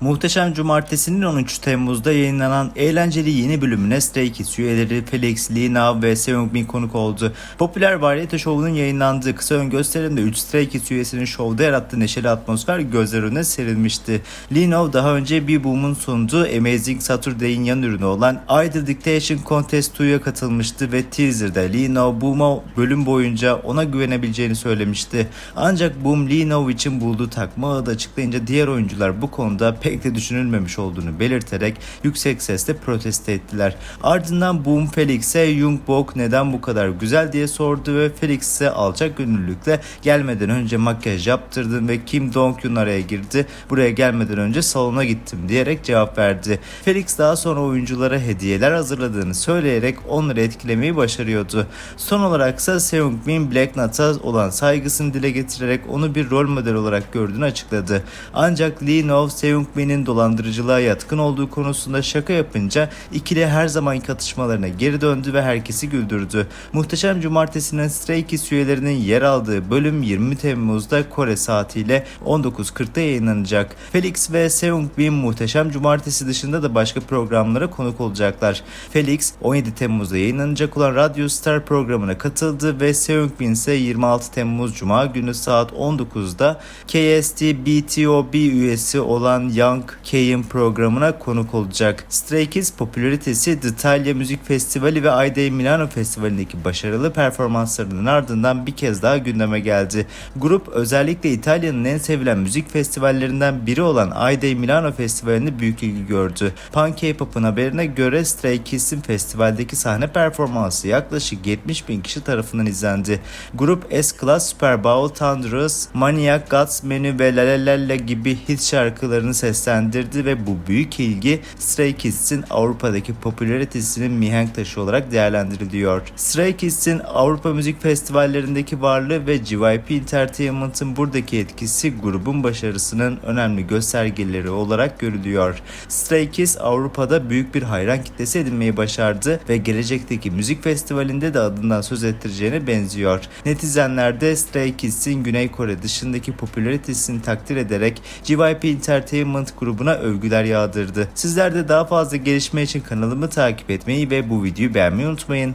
Muhteşem Cumartesi'nin 13 Temmuz'da yayınlanan eğlenceli yeni bölümüne Stray Kids üyeleri Felix, Now ve Seungmin konuk oldu. Popüler varyete şovunun yayınlandığı kısa ön gösterimde 3 Stray Kids üyesinin şovda yarattığı neşeli atmosfer gözler önüne serilmişti. Lee Now daha önce bir Boom'un sunduğu Amazing Saturday'in yan ürünü olan Idol Dictation Contest 2'ya katılmıştı ve teaser'da Lee Now Boom'a bölüm boyunca ona güvenebileceğini söylemişti. Ancak Boom Lee Now için bulduğu takma adı açıklayınca diğer oyuncular bu konuda pek de düşünülmemiş olduğunu belirterek yüksek sesle protesto ettiler. Ardından Boom Felix'e Jungkook neden bu kadar güzel diye sordu ve Felix ise alçak gönüllülükle gelmeden önce makyaj yaptırdım ve Kim Dong-hyun araya girdi. Buraya gelmeden önce salona gittim diyerek cevap verdi. Felix daha sonra oyunculara hediyeler hazırladığını söyleyerek onları etkilemeyi başarıyordu. Son olarak ise Seungmin Black Knight'a olan saygısını dile getirerek onu bir rol model olarak gördüğünü açıkladı. Ancak Lee Know Seungmin'in dolandırıcılığa yatkın olduğu konusunda şaka yapınca ikili her zamanki atışmalarına geri döndü ve herkesi güldürdü. Muhteşem Cumartesi'nin Stray Kids üyelerinin yer aldığı bölüm 20 Temmuz'da Kore saatiyle 19.40'da yayınlanacak. Felix ve Seungmin Muhteşem Cumartesi dışında da başka programlara konuk olacaklar. Felix 17 Temmuz'da yayınlanacak olan Radio Star programına katıldı ve Seungmin ise 26 Temmuz Cuma günü saat 19'da KST BTOB üyesi olan Young K'in programına konuk olacak. Stray Kids popülaritesi The Thalia Müzik Festivali ve Ayday Milano Festivali'ndeki başarılı performanslarının ardından bir kez daha gündeme geldi. Grup özellikle İtalya'nın en sevilen müzik festivallerinden biri olan Ayday Milano Festivali'nde büyük ilgi gördü. Pan K-Pop'un haberine göre Stray Kids'in festivaldeki sahne performansı yaklaşık 70 bin kişi tarafından izlendi. Grup S-Class, Super Bowl, Thunderous, Maniac, Gods Menu ve La La La La gibi hit şarkılarını seslendirdi ve bu büyük ilgi Stray Kids'in Avrupa'daki popülaritesinin mihenk taşı olarak değerlendiriliyor. Stray Kids'in Avrupa müzik festivallerindeki varlığı ve JYP Entertainment'ın buradaki etkisi grubun başarısının önemli göstergeleri olarak görülüyor. Stray Kids Avrupa'da büyük bir hayran kitlesi edinmeyi başardı ve gelecekteki müzik festivalinde de adından söz ettireceğine benziyor. Netizenler de Stray Kids'in Güney Kore dışındaki popülaritesini takdir ederek JYP Entertainment grubuna övgüler yağdırdı. Sizler de daha fazla gelişme için kanalımı takip etmeyi ve bu videoyu beğenmeyi unutmayın.